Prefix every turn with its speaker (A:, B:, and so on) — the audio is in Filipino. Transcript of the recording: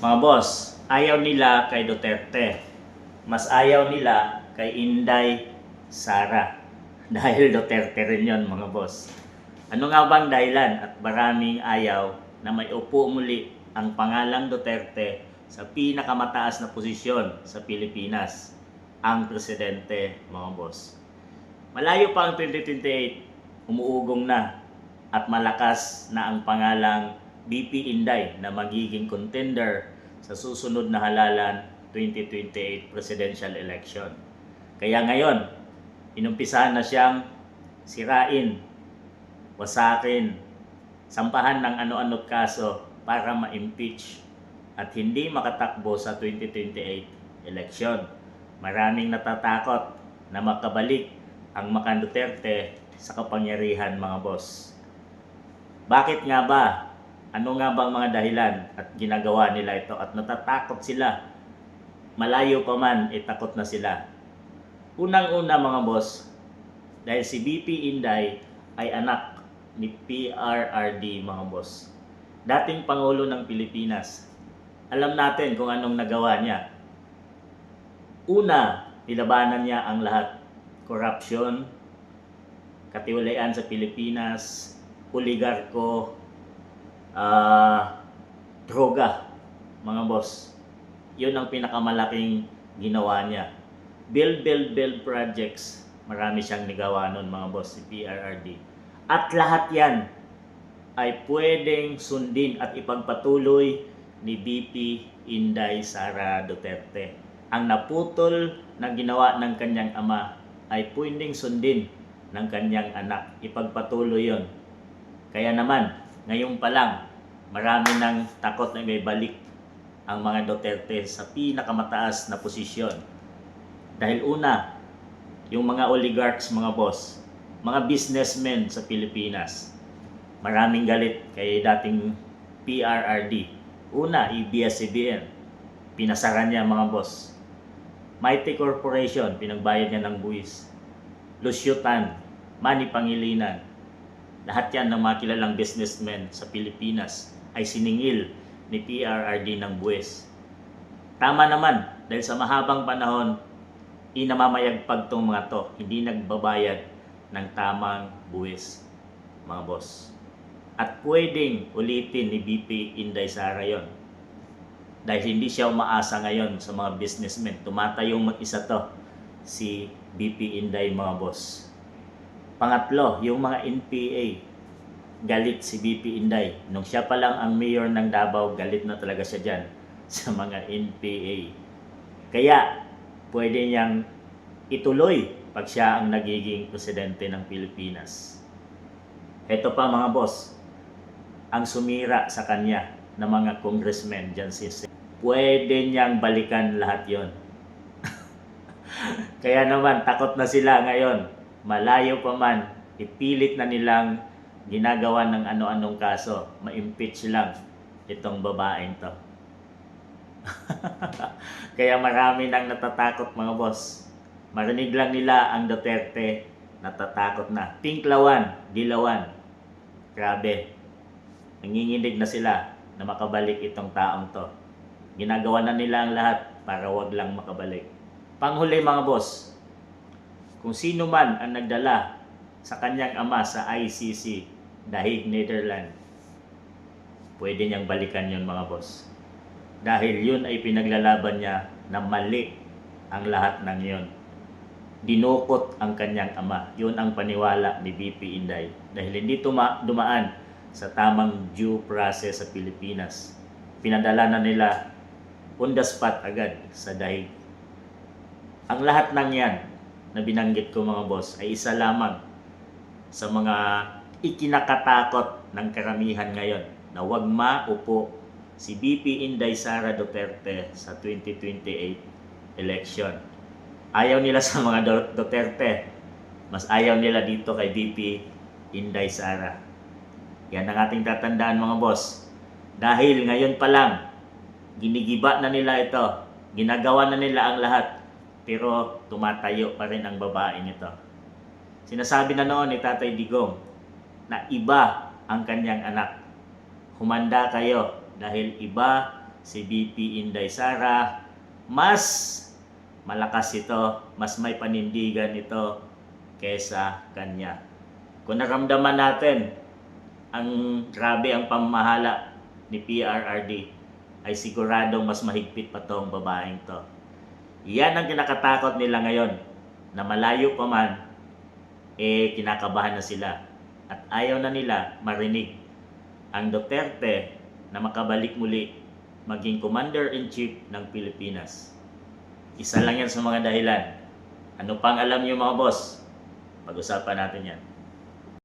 A: Mga boss, ayaw nila kay Duterte. Mas ayaw nila kay Inday Sara. Dahil Duterte rin yon mga boss. Ano nga bang dahilan at maraming ayaw na may upo muli ang pangalang Duterte sa pinakamataas na posisyon sa Pilipinas, ang presidente mga boss. Malayo pa ang 2028, umuugong na at malakas na ang pangalang BP Inday na magiging contender sa susunod na halalan 2028 presidential election. Kaya ngayon, inumpisahan na siyang sirain, wasakin, sampahan ng ano-ano't kaso para ma-impeach at hindi makatakbo sa 2028 election. Maraming natatakot na makabalik ang Makan Duterte sa kapangyarihan mga boss. Bakit nga ba? Ano nga bang mga dahilan at ginagawa nila ito at natatakot sila? Malayo pa man, eh takot na sila. Unang-una mga boss, dahil si BP Inday ay anak ni PRRD mga boss. Dating Pangulo ng Pilipinas. Alam natin kung anong nagawa niya. Una, nilabanan niya ang lahat. Corruption, katiwalian sa Pilipinas, oligarko, ah, droga, mga boss. Yun ang pinakamalaking ginawa niya. Build, build, build projects. Marami siyang nagawa nun mga boss, si PRRD. At lahat yan ay pwedeng sundin at ipagpatuloy ni BP Inday Sara Duterte. Ang naputol na ginawa ng kanyang ama ay pwedeng sundin ng kanyang anak. Ipagpatuloy yon. Kaya naman, ngayon pa lang, marami nang takot na may balik ang mga Duterte sa pinakamataas na posisyon. Dahil una, yung mga oligarchs, mga boss, mga businessmen sa Pilipinas, maraming galit kay dating PRRD. Una, ABS-CBN, pinasaran niya mga boss. Mighty Corporation, pinagbayad niya ng buwis. Lusyutan, Manny Pangilinan, lahat yan ng mga kilalang businessmen sa Pilipinas ay siningil ni PRRD ng buwis. Tama naman, dahil sa mahabang panahon, inamamayagpag tong mga to, hindi nagbabayad ng tamang buwis, mga boss. At pwedeng ulitin ni BP Inday Sara yon. Dahil hindi siya umaasa ngayon sa mga businessmen. Tumatayong mag-isa to, si BP Inday mga boss. Pangatlo, yung mga NPA, galit si BP Inday. Nung siya pa lang ang mayor ng Davao, galit na talaga siya dyan sa mga NPA. Kaya, pwede niyang ituloy pag siya ang nagiging presidente ng Pilipinas. Ito pa mga boss, ang sumira sa kanya ng mga congressmen dyan si Pwede niyang balikan lahat yon. Kaya naman, takot na sila ngayon. Malayo pa man, ipilit na nilang ginagawa ng ano-anong kaso. Ma-impeach lang itong babaeng to. Kaya marami nang natatakot mga boss. Marinig lang nila ang Duterte, natatakot na. Tinklawan, dilawan. Grabe. Nanginginig na sila na makabalik itong taong to. Ginagawa na nila ang lahat para wag lang makabalik. Panghuli mga boss, kung sino man ang nagdala sa kanyang ama sa ICC dahil Netherlands, pwede niyang balikan yon mga boss. Dahil yun ay pinaglalaban niya na mali ang lahat ng yon. Dinukot ang kanyang ama. Yun ang paniwala ni BP Inday. Dahil hindi tuma- dumaan sa tamang due process sa Pilipinas. Pinadala na nila on the spot agad sa dahig. Ang lahat ng yan na binanggit ko mga boss ay isa lamang sa mga ikinakatakot ng karamihan ngayon na wag maupo si BP Inday Sara Duterte sa 2028 election. Ayaw nila sa mga Du- Duterte. Mas ayaw nila dito kay BP Inday Sara. Yan ang ating tatandaan mga boss. Dahil ngayon pa lang, ginigiba na nila ito. Ginagawa na nila ang lahat. Pero tumatayo pa rin ang babaeng ito. Sinasabi na noon ni Tatay Digong na iba ang kanyang anak. Humanda kayo dahil iba si BP Inday Sara, mas malakas ito, mas may panindigan ito kesa kanya. Kung naramdaman natin ang grabe ang pamamahala ni PRRD, ay siguradong mas mahigpit pa tong babaeng to. Yan ang kinakatakot nila ngayon, na malayo pa man, eh kinakabahan na sila. At ayaw na nila marinig ang Duterte na makabalik muli maging Commander-in-Chief ng Pilipinas. Isa lang yan sa mga dahilan. Ano pang alam niyo mga boss? Pag-usapan natin yan.